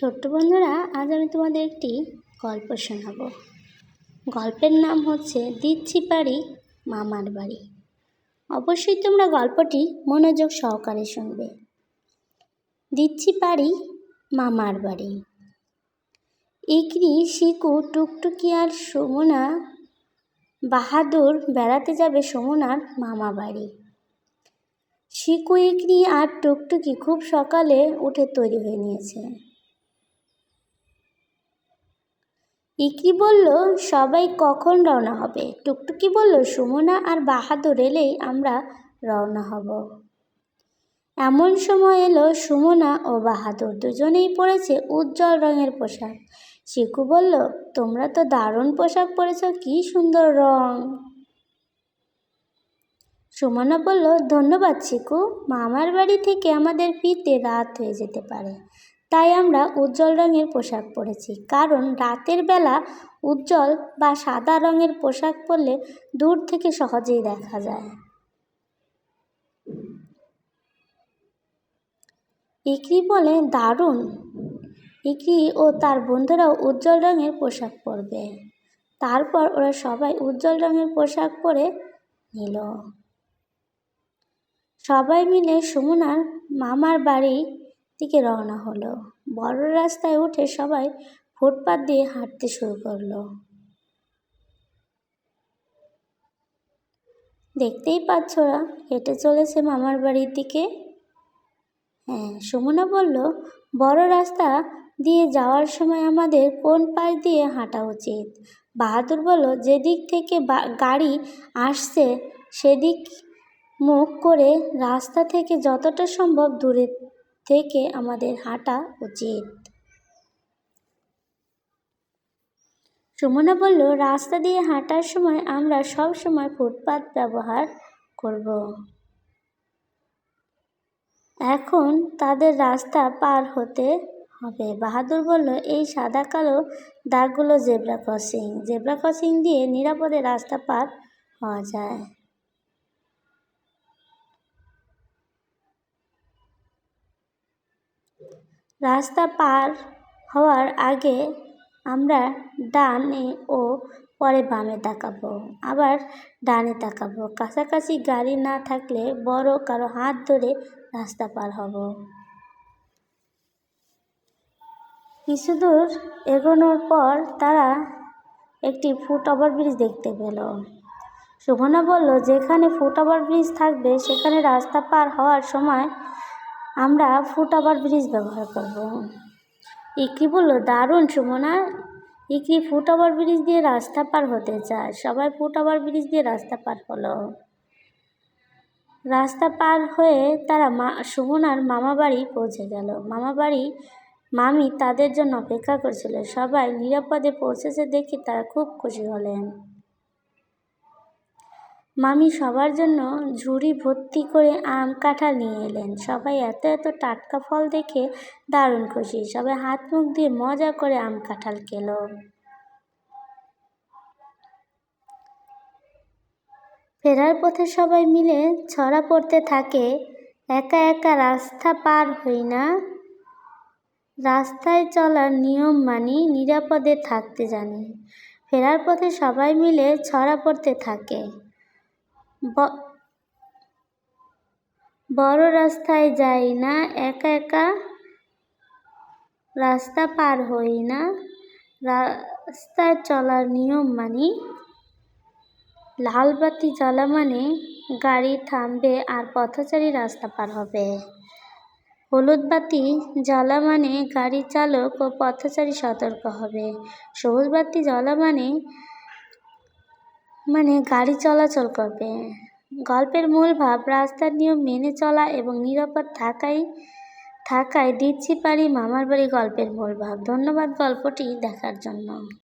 ছোট্ট বন্ধুরা, আজ আমি তোমাদের একটি গল্প শোনাব। গল্পের নাম হচ্ছে দিচ্ছি পারি, মামার বাড়ি। অবশ্যই তোমরা গল্পটি মনোযোগ সহকারে শুনবে। দিচ্ছি পারি, মামার বাড়ি। ইকরি শিকু, টুকটুকি আর সুমনা বাহাদুর বেড়াতে যাবে সুমনার মামা বাড়ি। শিকু ইকরি আর টুকটুকি খুব সকালে উঠে তৈরি হয়ে নিয়েছে। ইকরি বলল, সবাই কখন রওনা হবে? টুকটুকি বলল, সুমনা আর বাহাদুর এলেই আমরা রওনা হব। এমন সময় এলো সুমনা ও বাহাদুর। দুজনেই পরেছে উজ্জ্বল রঙের পোশাক। শিকু বলল, তোমরা তো দারুণ পোশাক পরেছ, কি সুন্দর রং! সুমনা বলল, ধন্যবাদ শিকু। মামার বাড়ি থেকে আমাদের ফিরতে রাত হয়ে যেতে পারে। তাই আমরা উজ্জ্বল রঙের পোশাক পরেছি। কারণ রাতের বেলা উজ্জ্বল বা সাদা রঙের পোশাক পরলে দূর থেকে সহজেই দেখা যায়। ইকরি বলে, দারুণ। ইকরি ও তার বন্ধুরাও উজ্জ্বল রঙের পোশাক পরবে। তারপর ওরা সবাই উজ্জ্বল রঙের পোশাক পরে নিল। সবাই মিলে সুমনার মামার বাড়ি দিকে রওনা হলো। বড় রাস্তায় উঠে সবাই ফুটপাত দিয়ে হাঁটতে শুরু করল। দেখতেই পাচ্ছ ওরা, হেঁটে চলেছে মামার বাড়ির দিকে। হ্যাঁ সুমনা বলল, বড় রাস্তা দিয়ে যাওয়ার সময় আমাদের কোন পাশ দিয়ে হাঁটা উচিত? বাহাদুর বলল, যেদিক থেকে গাড়ি আসছে, সেদিক মুখ করে রাস্তা থেকে যতটা সম্ভব দূরে থেকে আমাদের হাঁটা উচিত। সুমনা বলল, রাস্তা দিয়ে হাঁটার সময় আমরা সব সময় ফুটপাত ব্যবহার করব। এখন তাদের রাস্তা পার হতে হবে। বাহাদুর বলল, এই সাদা কালো দাগগুলো জেব্রা ক্রসিং। জেব্রা ক্রসিং দিয়ে নিরাপদে রাস্তা পার হওয়া যায়। রাস্তা পার হওয়ার আগে আমরা ডানে ও পরে বামে তাকাবো, আবার ডানে তাকাবো। কাছাকাছি গাড়ি না থাকলে বড় কারও হাত ধরে রাস্তা পার হব। কিছু দূর এগোনোর পর তারা একটি ফুট ওভার ব্রিজ দেখতে পেল। শোভনা বলল, যেখানে ফুট ওভার ব্রিজ থাকবে, সেখানে রাস্তা পার হওয়ার সময় আমরা ফুট ওভার ব্রিজ ব্যবহার করব। ইকরি বলল, দারুণ Sumana. Ikri foot over bridge দিয়ে রাস্তা পার হতে চায়। সবাই ফুট ওভার ব্রিজ দিয়ে রাস্তা পার হলো। রাস্তা পার হয়ে তারা মা, সুমনার মামা বাড়ি পৌঁছে গেল। মামা বাড়ি, মামি তাদের জন্য অপেক্ষা করছিল। সবাই নিরাপদে পৌঁছেছে দেখে তারা খুব খুশি হলেন। মামি সবার জন্য ঝুড়ি ভর্তি করে আম কাঁঠাল নিয়ে এলেন। সবাই এত এত টাটকা ফল দেখে দারুণ খুশি। সবাই হাত মুখ দিয়ে মজা করে আম কাঁঠাল খেলো। ফেরার পথে সবাই মিলে ছড়া পড়তে থাকে। একা একা রাস্তা পার হই না। রাস্তায় চলার নিয়ম মানি, নিরাপদে থাকতে জানি। ফেরার পথে সবাই মিলে ছড়া পড়তে থাকে। বড় রাস্তায় যাই না, একা একা রাস্তা পার হই না। রাস্তায় চলার নিয়ম মানি, লাল বাতি জ্বলা মানে গাড়ি থামবে আর পথচারী রাস্তা পার হবে। হলুদ বাতি জ্বলা মানে গাড়ি চালক ও পথচারী সতর্ক হবে। সবুজ বাতি জ্বলা মানে মানে গাড়ি চলাচল করবে। গল্পের মূল ভাব রাস্তার নিয়ম মেনে চলা এবং নিরাপদ থাকাই, থাকায় দিচ্ছি পারি মামার বাড়ি গল্পের মূল ভাব। ধন্যবাদ গল্পটি দেখার জন্য।